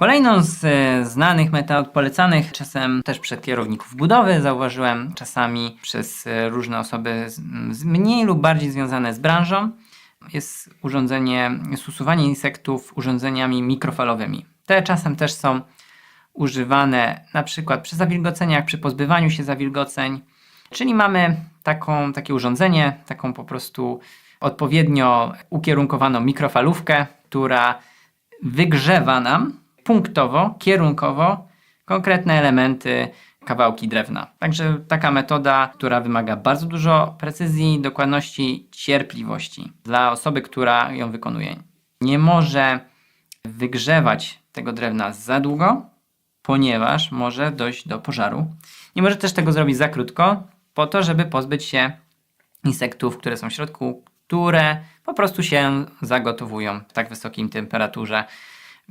Kolejną z e, znanych metod, polecanych czasem też przez kierowników budowy, zauważyłem czasami przez e, różne osoby mniej lub bardziej związane z branżą, jest urządzenie, jest usuwanie insektów urządzeniami mikrofalowymi. Te czasem też są używane na przykład przy zawilgoceniach, przy pozbywaniu się zawilgoceń, czyli mamy taką, takie urządzenie, taką po prostu odpowiednio ukierunkowaną mikrofalówkę, która wygrzewa nam punktowo, kierunkowo konkretne elementy, kawałki drewna. Także taka metoda, która wymaga bardzo dużo precyzji, dokładności, cierpliwości dla osoby, która ją wykonuje. Nie może wygrzewać tego drewna za długo, ponieważ może dojść do pożaru. Nie może też tego zrobić za krótko, po to, żeby pozbyć się insektów, które są w środku, które po prostu się zagotowują w tak wysokim temperaturze.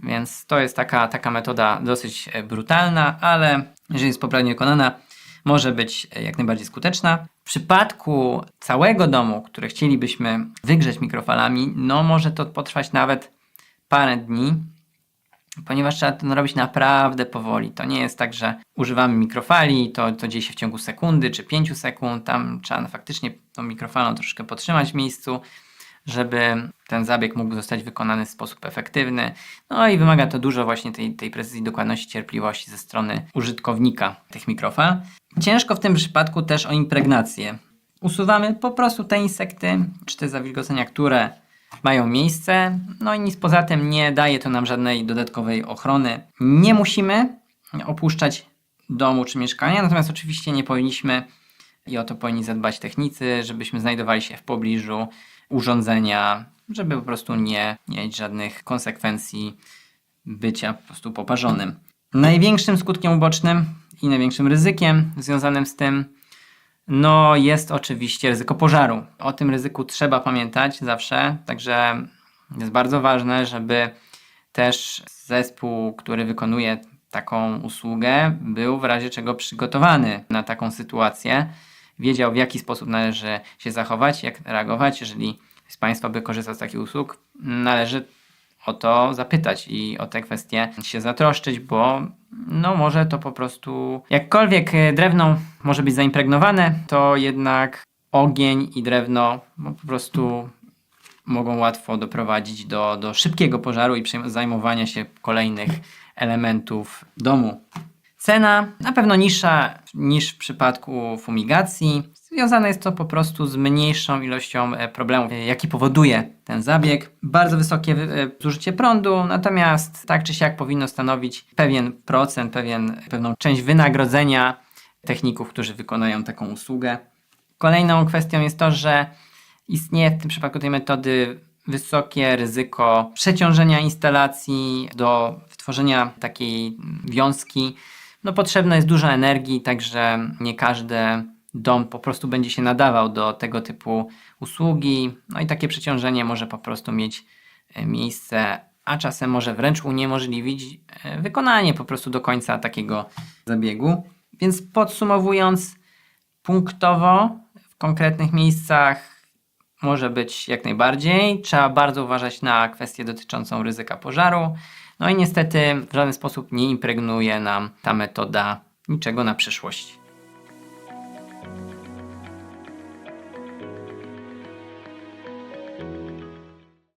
Więc to jest taka, taka metoda dosyć e, brutalna, ale jeżeli jest poprawnie wykonana, może być e, jak najbardziej skuteczna. W przypadku całego domu, który chcielibyśmy wygrzeć mikrofalami, no może to potrwać nawet parę dni, ponieważ trzeba to robić naprawdę powoli. To nie jest tak, że używamy mikrofali, to, to dzieje się w ciągu sekundy czy 5 sekund. Tam trzeba faktycznie tą mikrofalą troszkę podtrzymać w miejscu, żeby ten zabieg mógł zostać wykonany w sposób efektywny. No i wymaga to dużo właśnie tej, tej precyzji, dokładności, cierpliwości ze strony użytkownika tych mikrofal. Ciężko w tym przypadku też o impregnację. Usuwamy po prostu te insekty, czy te zawilgocenia, które mają miejsce. No i nic poza tym nie daje to nam żadnej dodatkowej ochrony. Nie musimy opuszczać domu czy mieszkania, natomiast oczywiście nie powinniśmy i o to powinni zadbać technicy, żebyśmy znajdowali się w pobliżu urządzenia, żeby po prostu nie mieć żadnych konsekwencji bycia po prostu poparzonym. Największym skutkiem ubocznym i największym ryzykiem związanym z tym no jest oczywiście ryzyko pożaru. O tym ryzyku trzeba pamiętać zawsze, także jest bardzo ważne, żeby też zespół, który wykonuje taką usługę, był w razie czego przygotowany na taką sytuację, wiedział w jaki sposób należy się zachować, jak reagować. Jeżeli z Państwa by korzystał z takich usług, należy o to zapytać i o te kwestie się zatroszczyć, bo no może to po prostu jakkolwiek e, drewno może być zaimpregnowane, to jednak ogień i drewno no, po prostu mogą łatwo doprowadzić do, do szybkiego pożaru i zajmowania się kolejnych elementów domu. Cena na pewno niższa niż w przypadku fumigacji. Związane jest to po prostu z mniejszą ilością e, problemów, e, jaki powoduje ten zabieg. Bardzo wysokie e, zużycie prądu, natomiast tak czy siak powinno stanowić pewien procent, pewien, pewną część wynagrodzenia techników, którzy wykonają taką usługę. Kolejną kwestią jest to, że istnieje w tym przypadku tej metody wysokie ryzyko przeciążenia instalacji do wytworzenia takiej wiązki. No, potrzebna jest dużo energii, także nie każdy dom po prostu będzie się nadawał do tego typu usługi. No i takie przeciążenie może po prostu mieć e, miejsce, a czasem może wręcz uniemożliwić e, wykonanie po prostu do końca takiego zabiegu. Więc podsumowując, punktowo w konkretnych miejscach może być jak najbardziej. Trzeba bardzo uważać na kwestię dotyczącą ryzyka pożaru. No i niestety w żaden sposób nie impregnuje nam ta metoda niczego na przyszłość.